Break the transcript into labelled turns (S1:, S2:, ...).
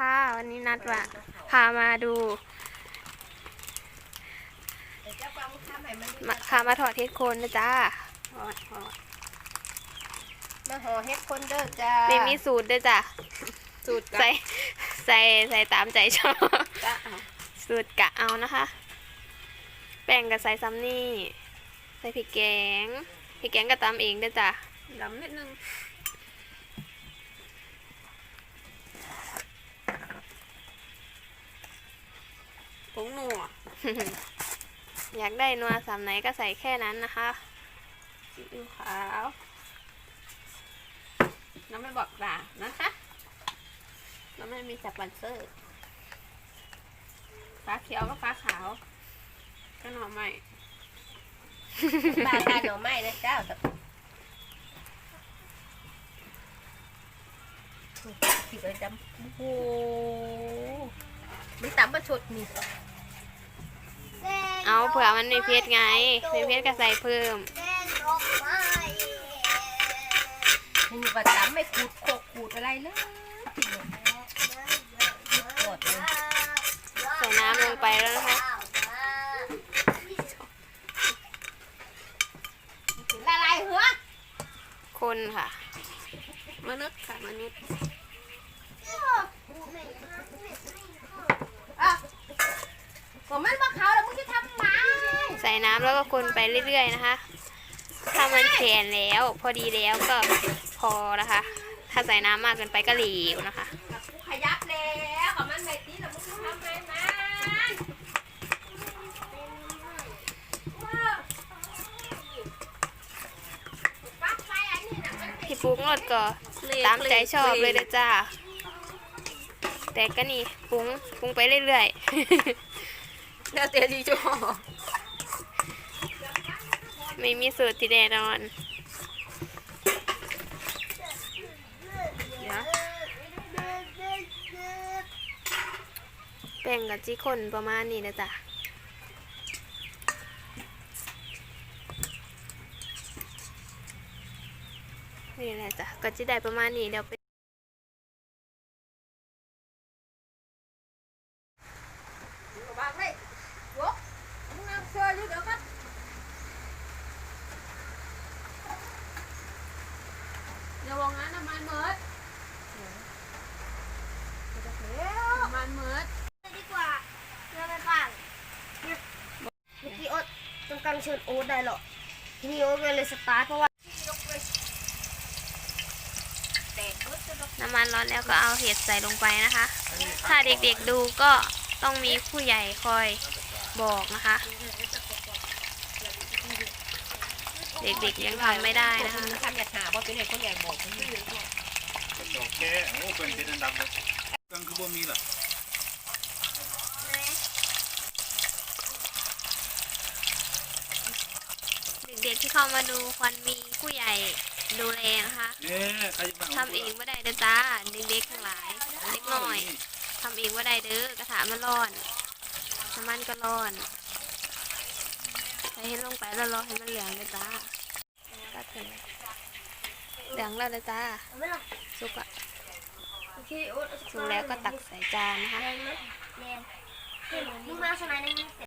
S1: ค่ะ วันนี้นัดว่าพามาดูมาพามาถอดเทสโคนนะจ้า
S2: มาห่อเฮ็ดคนเด้อจ้า
S1: ไม่มีสูตรด้วยจ้ะ
S2: สูตร
S1: ใส่ใส่ใส่ตามใจชอบ
S2: จ้า
S1: สูตรกะเอานะคะ แป้งกับใส่ซัมนี่ ใส่พริกแกงพริกแกงก็ตำเองด้วยจ้ะ
S2: ดำนิดนึง งหนัว
S1: อยากได้นัวสามไหนก็ใส่แค่นั้นนะคะ
S2: ซีอิ๊วขาวน้ำไม่บอกด่านะคะน้ำไม่มีจับบันเซอร์ฟ้าเขียวกับฟ้าขาว ก็หน่อไม้
S3: ปลาทานหน่อไม้นะเจ้าผิดเลยดำโอ้โหมันตำมาชดนี่
S1: เอาเผื่อมันมีเพชรไง มีเพชรก็ใส่เพิ่ม
S3: มันก็ตำไม่ขูดโคกขูดอะไรเลยกดเลย
S1: ใส่น้ำลงไปแล้วนะคะ
S3: ละลายหัว
S1: คนค่ะ
S2: มนุษย์ค่ะมนุษย์
S3: ผมมันมาเขาแล้วมึงจะทำไม
S1: ใส่น้ำแล้วก็คนไปเรื่อยๆนะคะ ถ้ามันแข็งแล้ว พอดีแล้วก็พอนะคะ ถ้าใส่น้ำมากเกินไปก็เหลวนะคะ
S3: กูขยับแล้วกับมันไม่ตีแล้วมึงจะทำไมมันปักไฟอันนี้นะมัน
S1: ที่ปรุงรสก็ตามใจชอบเลยนะจ้าแต่ก็นี่ปรุงปรุงไปเรื่อย
S2: แล้วเตดีจอ
S1: ๆ ไม่มีสูตรที่แน่นอน
S2: เดี๋ยว
S1: แป้งกับจีคนประมาณนี้นะจ๊ะนี่แหละจ้ะก็จะได้ประมาณนี้เดี๋ยวไป
S3: วางเลยยกมึงเอาเสื้ออยู่เดี๋ยวกัน
S2: เดี๋ยววงนั้นน้ำมันเมิดน้ำมันเมิด
S3: ดีกว่าเรื่องอะไรบ้างเมื่อกี้โอ๊ตตรงกลางเชิญโอ๊ตได้หรอทีนี้โอ๊ตก็เลยสตาร์ทเพราะว่า
S1: น้ำมันร้อนแล้วก็เอาเห็ดใส่ลงไปนะคะ ถ้าเด็กๆดูก็ต้องมีผู้ใหญ่คอยบอกนะคะ เด็กๆยังทำไม่ได้นะคะ
S3: ทำอยากหาว่าเป็นไงคนใหญ่บอก
S4: โอเคโอ้เป็นเป็นดับเลยกังคือบ่มีล่ะ
S1: เด็กๆที่เข้ามาดูควรมีผู้ใหญ่ดูแลนะคะทำเองไม่ได้เด้อจ้าเด็กๆทั้งหลายเล็กน้อยทำเองไม่ได้เด้อกระถามันร้อนน้ำมันก็ร้อน ส่ให้ลงไปแล้วรอให้มันเหลืองเลยจ้าตัดกันเหลืองแล้วเลยจ้าสุกอะ
S3: โอเคโอ๊ต
S1: สุกแล้วก็ตักใส่จานนะคะ
S3: แรงไหมแรงมึงมาสมัยนั้น